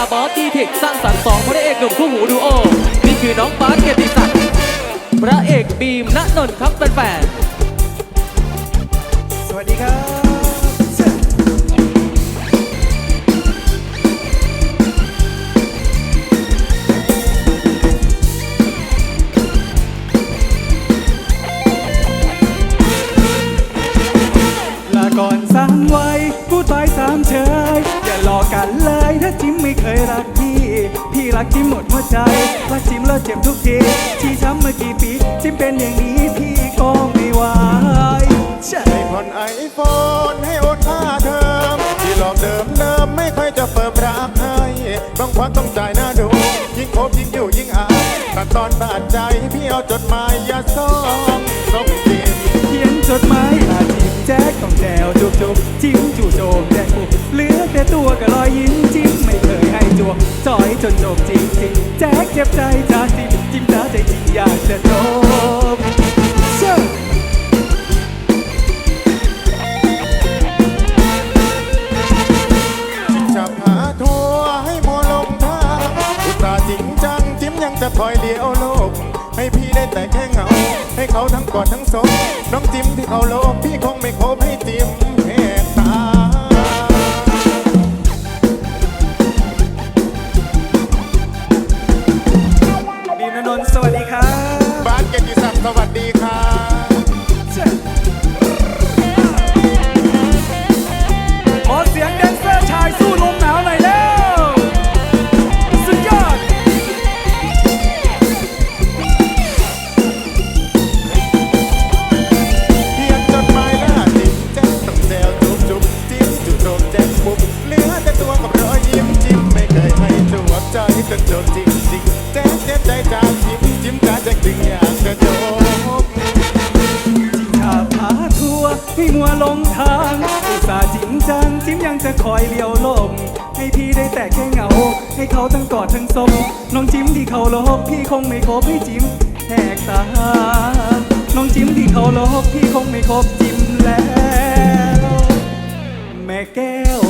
าบอสทีเทคสร้างสรรค์สองพระเอกหนุ่มคู่หูดูโอ นี่คือน้องบาเกียรติศักดิ์พระเอกบีมณนนท์ครับแฟนสวัสดีครับลาก่อนสามไวัยพูดไปสามเชยอย่าหลอกกันเลยถ้าจิมไม่เค ยรักพี่ พี่รักจิมหมดหัวใจรักจิมแล้วเจ็บทุกทีที่ช้ำมากี่ปีจิมเป็นอย่างนี้พี่ก็ไม่ไหวใช่ให้ผ่อนไอโฟนให้โอนค่าเทอมที่หลอกเดิมเดิมไม่ค่อยจะเปิดรักให้บางควันต้องจ่ายหน้าดูยิ่งคบยิ่งอยู่ยิ่งอายแต่ตอนบาดใจพี่เอาจดหมายยาซองส่งจีบเขียนจดหมายลาจิ้มแจ๊กต้องแจวจุบจุบจิ้มจู่โจมแจกปุบเหลือแต่ตัวกับรอยยิ้ม วงจอยจนจบจริงจริงแจ๊กเจ็บใจจ้าจิมจิ้มจ้าใจจริงอยากจะจบเชื่อจะพาทัวร์ให้มัวลงทางอุตส่าห์จริงจังจิ้มยังจะคอยเลี้ยวโลก ให้พี่ได้แต่แค่เหงา ให้เขาทั้งกอดทั้งศพน้องจิ้มที่เขาโลก พี่คงไม่คบให้จิ้ม นนท์สวัสดีครับ บ้านเกียรติศักดิ์สวัสดีครับ ดึงอยากจะโจกจิงขาพาทัวให้มัวลงทางอุตส่าห์จริงจังจิ้มยังจะคอยเลี้ยวลมให้พี่ได้แต่แค่เหงา ให้เขาทั้งกอดทั้งสมน้องจิ้มที่เขาลบพี่คงไม่คบให้จิ้มแหกตาน้องจิ้มที่เขาลบพี่คงไม่คบจิ้มแล้ว แม่แก้ว